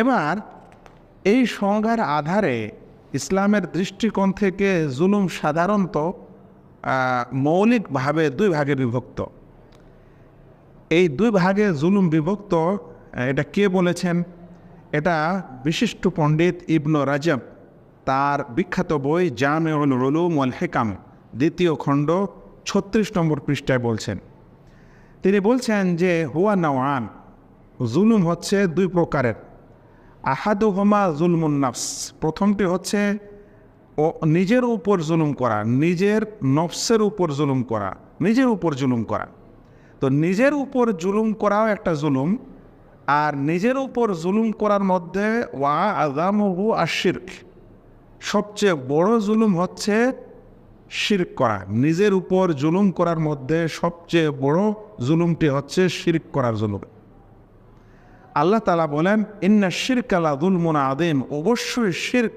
এবার এই সংজ্ঞার আধারে ইসলামের দৃষ্টিকোণ থেকে জুলুম সাধারণত মৌলিকভাবে দুই ভাগে বিভক্ত। এই দুই ভাগে জুলুম বিভক্ত এটা কে বলেছেন? এটা বিশিষ্ট পণ্ডিত ইবনু রাজব, তার বিখ্যাত বই জামেউল উলুম ওয়াল হেকাম, দ্বিতীয় খণ্ড, ছত্রিশ নম্বর পৃষ্ঠায় বলছেন। তিনি বলছেন যে, হুয়া নওয়ান, জুলুম হচ্ছে দুই প্রকারের। আহাদু জুলমুন নাফস। প্রথমটি হচ্ছে, ও নিজের উপর জুলুম করা, নিজের নফসের উপর জুলুম করা, নিজের উপর জুলুম করা। তো নিজের উপর জুলুম করাও একটা জুলুম, আর নিজের উপর জুলুম করার মধ্যে ওয়া আজামহু আশির্ক সবচেয়ে বড় জুলুম হচ্ছে শিরক করা। নিজের উপর জুলুম করার মধ্যে সবচেয়ে বড় জুলুমটি হচ্ছে শিরক করার জুলুম। আল্লাহ তালা বলেন, ইন্না শিরক আলা দুলমুন আদিম অবশ্যই শির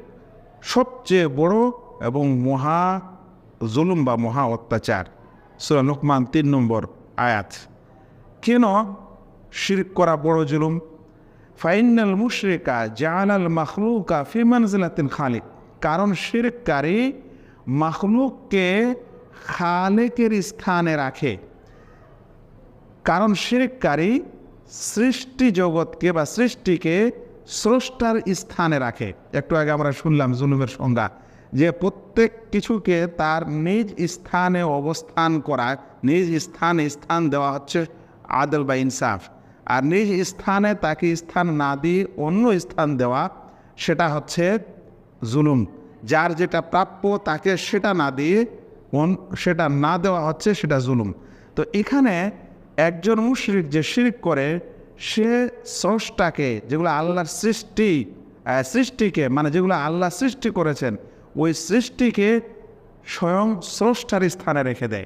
সবচেয়ে বড় এবং মহা জুলুম বা মহা অত্যাচার। সুরা লোকমান তিন নম্বর আয়াত। কেন শিরক করা বড় জুলুম? ফাইনাল মুশরিকা জালাল মখলুকা ফিমানজিলাতিন খালিক। কারণ শিরককারী মখলুককে খালেকের স্থানে রাখে। কারণ শিরককারী সৃষ্টি জগৎকে বা সৃষ্টিকে স্রষ্টার স্থানে রাখে। একটু আগে আমরা শুনলাম জুলুমের সংজ্ঞা, যে প্রত্যেক কিছুকে তার নিজ স্থানে অবস্থান করা নিজ স্থানে স্থান দেওয়া হচ্ছে আদল বা ইনসাফ। আর নিজ স্থানে তাকে স্থান না দিয়ে অন্য স্থান দেওয়া, সেটা হচ্ছে জুলুম। যার যেটা প্রাপ্য তাকে সেটা না দিয়ে সেটা না দেওয়া হচ্ছে সেটা জুলুম। তো এখানে একজন মুশরিক যে শিরিক করে, সে স্রষ্টাকে, যেগুলো আল্লাহর সৃষ্টি সৃষ্টিকে মানে যেগুলো আল্লাহ সৃষ্টি করেছেন, ওই সৃষ্টিকে স্বয়ং স্রষ্টার স্থানে রেখে দেয়।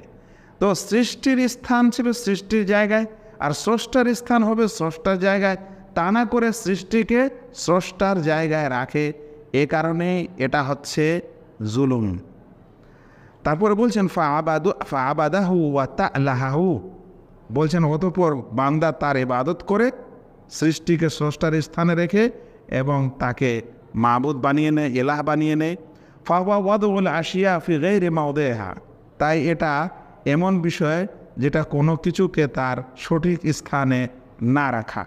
তো সৃষ্টির স্থান ছিল সৃষ্টির জায়গায়, আর স্রষ্টার স্থান হবে স্রষ্টার জায়গায়। তা না করে সৃষ্টিকে স্রষ্টার জায়গায় রাখে। এ কারণেই এটা হচ্ছে জুলুম। তারপরে বলছেন, ফা আবাদু, ফা আবাদাহু ওয়া তালাহাহু। বলছেন, অতপর বান্দা তার এবাদত করে সৃষ্টিকে স্রষ্টার স্থানে রেখে এবং তাকে মাহবুদ বানিয়ে নেয় এলাহ বানিয়ে নেয়। ফাওয়া ওয়াদুল আশিয়া ফি গৈরে মাউদেহা তাই এটা এমন বিষয় যেটা কোনো কিছুকে তার সঠিক স্থানে না রাখা।